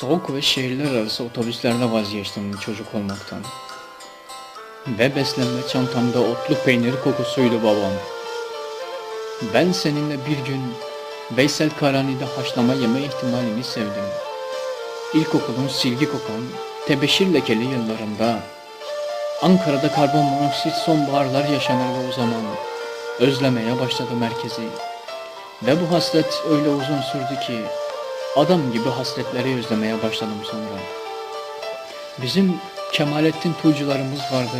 Soğuk ve şehirler arası otobüslerde vazgeçtim çocuk olmaktan. Ve beslenme çantamda otlu peynir kokusuydu babam. Ben seninle bir gün Veysel Karani'de haşlama yeme ihtimalini sevdim. İlkokulun silgi kokan, tebeşir lekeli yıllarında Ankara'da karbon monoksit sonbaharlar yaşanırdı o zaman. Özlemeye başladı merkezi. Ve bu hasret öyle uzun sürdü ki adam gibi hasretleri özlemeye başladım sonra. Bizim Kemalettin Tuğcularımız vardı.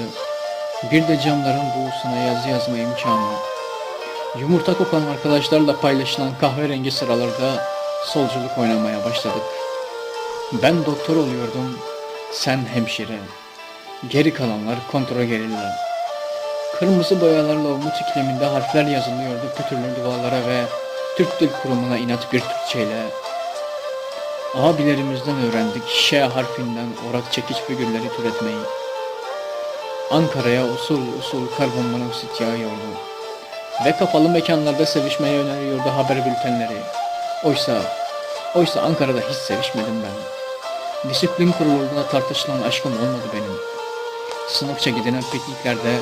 Bir de camların buğusuna yazı yazma imkanı. Yumurta kokan arkadaşlarla paylaşılan kahverengi sıralarda solculuk oynamaya başladık. Ben doktor oluyordum, sen hemşire. Geri kalanlar kontrogeriller. Kırmızı boyalarla umut ikliminde harfler yazılıyordu pütürlü duvarlara ve Türk Dil Kurumu'na inat bir Türkçeyle. Abilerimizden öğrendik Ş harfinden orak çekiç figürleri türetmeyi. Ankara'ya usul usul karbon monoksit yağıyordu. Ve kapalı mekanlarda sevişmeye öneriyordu haber bültenleri. Oysa, oysa Ankara'da hiç sevişmedim ben. Disiplin kurulunda tartışılan aşkım olmadı benim. Sınıfça gidilen pikniklerde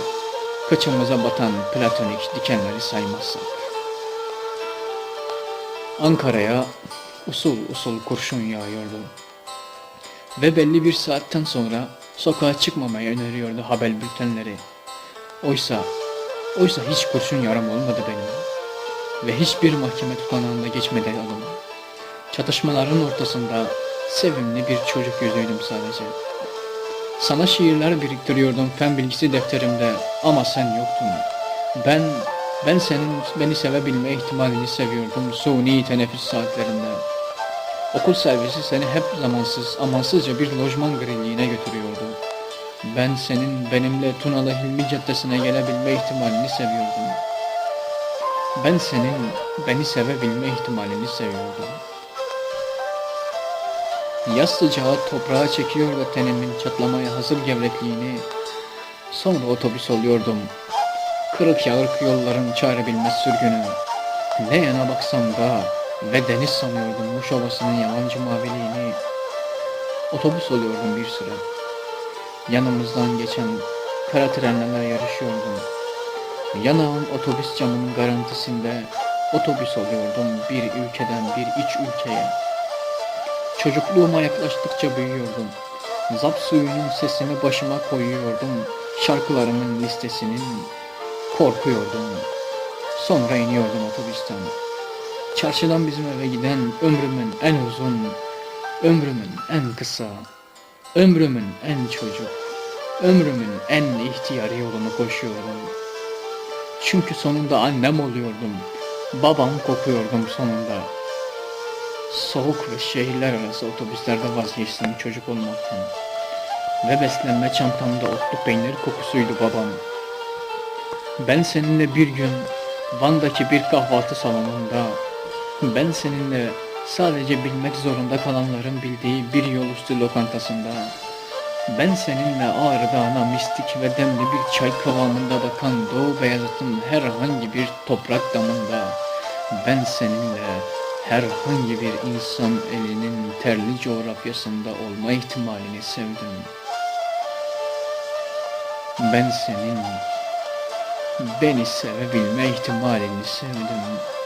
kıçımıza batan platonik dikenleri saymazsak. Ankara'ya usul usul kurşun yağıyordu. Ve belli bir saatten sonra sokağa çıkmamayı öneriyordu haber bültenleri. Oysa, oysa hiç kurşun yaram olmadı benim. Ve hiçbir mahkeme tutanağında geçmedi yolum. Çatışmaların ortasında sevimli bir çocuk yüzüydüm sadece. Sana şiirler biriktiriyordum fen bilgisi defterimde ama sen yoktun. Ben ben senin beni sevebilme ihtimalini seviyordum suni teneffüs saatlerinde. Okul servisi seni hep zamansız, amansızca bir lojman griliğine götürüyordu. Ben senin benimle Tunalı Hilmi Caddesi'ne gelebilme ihtimalini seviyordum. Ben senin beni sevebilme ihtimalini seviyordum. Yaz sıcağı toprağa çekiyordu tenimin çatlamaya hazır gevrekliğini. Sonra otobüs oluyordum. Kırık yağırk yolların çarebilmez sürgünü. Ne yana baksam da ve deniz sanıyordum Muş Ovası'nın yalancı maviliğini. Otobüs oluyordum bir süre. Yanımızdan geçen kara trenlerle yarışıyordum. Yanağım otobüs camının garantisinde otobüs oluyordum bir ülkeden bir iç ülkeye. Çocukluğuma yaklaştıkça büyüyordum. Zap suyunun sesini başıma koyuyordum. Şarkılarımın listesinin korkuyordum. Sonra iniyordum otobüsten. Çarşıdan bizim eve giden ömrümün en uzun, ömrümün en kısa, ömrümün en çocuk, ömrümün en ihtiyar yolunu koşuyordum. Çünkü sonunda annem oluyordum, babam kokuyordum sonunda. Soğuk ve şehirler arası otobüslerde vazgeçtim çocuk olmaktan. Ve beslenme çantamda otlu peynir kokusuydu babam. Ben seninle bir gün Van'daki bir kahvaltı salonunda, ben seninle sadece bilmek zorunda kalanların bildiği bir yol üstü lokantasında, ben seninle Ağrı Dağı'na mistik ve demli bir çay kıvamında bakan Doğu Beyazıt'ın herhangi bir toprak damında, ben seninle herhangi bir insan elinin terli coğrafyasında olma ihtimalini sevdim. Ben senin beni sevebilme ihtimalini sevdim.